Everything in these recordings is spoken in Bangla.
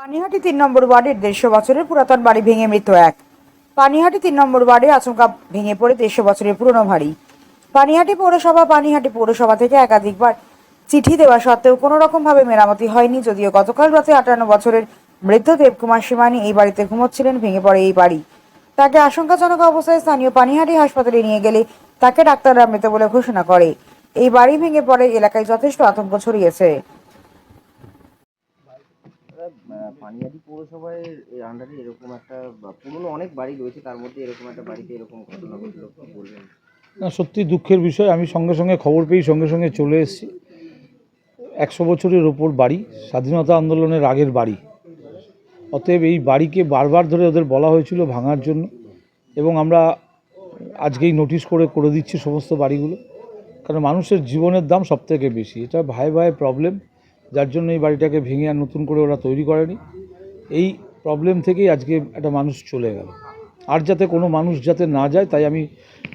পানিহাটি তিন নম্বর ওয়ার্ডের দেড়শো বছরের পুরাতন বাড়ি ভেঙে মৃত্যু এক। পানিহাটি তিন নম্বর ওয়ার্ডে আচমকা ভেঙে পড়ে দেড়শো বছরের পুরনো বাড়ি। পানিহাটি পৌরসভা পানিহাটি পৌরসভা থেকে একাধিকবার চিঠি দেওয়া সত্ত্বেও কোনো রকমভাবে মেরামতি হয়নি, যদিও গতকাল রাতে আটান্ন বছরের বৃদ্ধ দেবকুমার সীমানি এই বাড়িতে ঘুমোচ্ছিলেন, ভেঙে পড়ে এই বাড়ি। তাকে আশঙ্কাজনক অবস্থায় স্থানীয় পানিহাটি হাসপাতালে নিয়ে গেলে তাকে ডাক্তাররা মৃত বলে ঘোষণা করে। এই বাড়ি ভেঙে পড়ে এলাকায় যথেষ্ট আতঙ্ক ছড়িয়েছে। পানিহাটি পৌরসভায় এর আন্ডারে এরকম একটা পুরনো অনেক বাড়ি রয়েছে, তার মধ্যে এরকম একটা বাড়িতে এরকম ঘটনা ঘটলো, কি বলবেন? না, সত্যি দুঃখের বিষয়, আমি সঙ্গে সঙ্গে খবর পেয়ে সঙ্গে সঙ্গে চলে এসেছি। একশো বছরের ওপর বাড়ি, স্বাধীনতা আন্দোলনের আগের বাড়ি। অতএব এই বাড়িকে বারবার ধরে ওদের বলা হয়েছিল ভাঙার জন্য, এবং আমরা আজকেই নোটিশ করে করে দিচ্ছি সমস্ত বাড়িগুলো, কারণ মানুষের জীবনের দাম সবথেকে বেশি। এটা ভাই ভাই প্রবলেম যার জন্য এই বাড়িটাকে ভেঙে আর নতুন করে ওরা তৈরি করেনি। এই প্রবলেম থেকেই আজকে একটা মানুষ চলে গেল। আর যাতে কোনো মানুষ যাতে না যায়, তাই আমি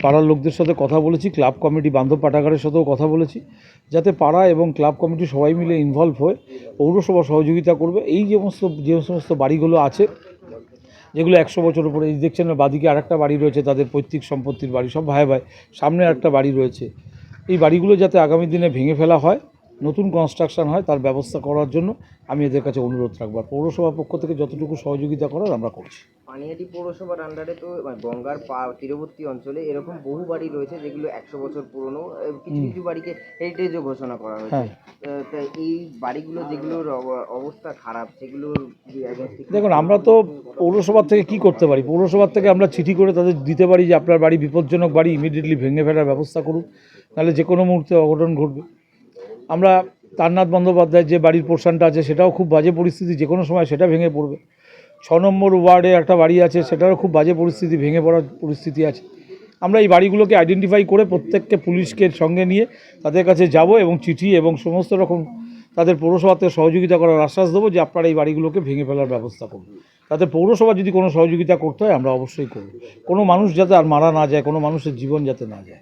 পাড়ার লোকদের সাথে কথা বলেছি ক্লাব কমিটি বান্ধব পাঠাগারের সাথেও কথা বলেছি, যাতে পাড়া এবং ক্লাব কমিটি সবাই মিলে ইনভলভ হয়ে পৌরসভা সহযোগিতা করবে। এই যে সমস্ত যে সমস্ত বাড়িগুলো আছে, যেগুলো একশো বছর উপরে, এই দেখছেন না, বাদিকে আরেকটা বাড়ি রয়েছে, তাদের পৈতৃক সম্পত্তির বাড়ি, সব ভাই ভাই, সামনে একটা বাড়ি রয়েছে। এই বাড়িগুলো যাতে আগামী দিনে ভেঙে ফেলা হয় নতুন কনস্ট্রাকশন হয় তার ব্যবস্থা করার জন্য আমি এদের কাছে অনুরোধ রাখব। আর পৌরসভার পক্ষ থেকে যতটুকু সহযোগিতা করার আমরা করছি। পানিহাটি পৌরসভার আন্ডারে তো মানে গঙ্গার পা তীরবর্তী অঞ্চলে এরকম বহু বাড়ি রয়েছে যেগুলো একশো বছর পুরনো কিছু কিছু বাড়িকে হেরিটেজও ঘোষণা করা হয়েছে। হ্যাঁ। এই বাড়িগুলো যেগুলোর অব- অবস্থা খারাপ সেগুলোর কি দেখুন আমরা তো পৌরসভার থেকে কি করতে পারি? পৌরসভার থেকে আমরা চিঠি করে তাদের দিতে পারি যে আপনার বাড়ি বিপজ্জনক বাড়ি ইমিডিয়েটলি ভেঙে ফেলার ব্যবস্থা করুন। নাহলে যে কোনো মুহূর্তে অঘটন ঘটবে। আমরা তারনাথ বন্দ্যোপাধ্যায়ের যে বাড়ির পোর্শনটা আছে, সেটাও খুব বাজে পরিস্থিতি, যে কোনো সময় সেটা ভেঙে পড়বে। ছ নম্বর ওয়ার্ডে একটা বাড়ি আছে, সেটারও খুব বাজে পরিস্থিতি, ভেঙে পড়ার পরিস্থিতি আছে। আমরা এই বাড়িগুলোকে আইডেন্টিফাই করে প্রত্যেককে পুলিশকে সঙ্গে নিয়ে তাদের কাছে যাব এবং চিঠি এবং সমস্ত রকম তাদের পৌরসভাতে সহযোগিতা করার আশ্বাস দেবো যে আপনারা এই বাড়িগুলোকে ভেঙে ফেলার ব্যবস্থা করুন। তাতে পৌরসভা যদি কোনো সহযোগিতা করতে হয়, আমরা অবশ্যই করব। কোনো মানুষ যাতে আর মারা না যায়, কোনো মানুষের জীবন যাতে না যায়।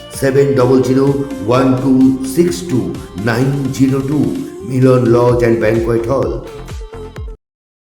seven double zero one two six two nine zero two Milan lodge and banquet hall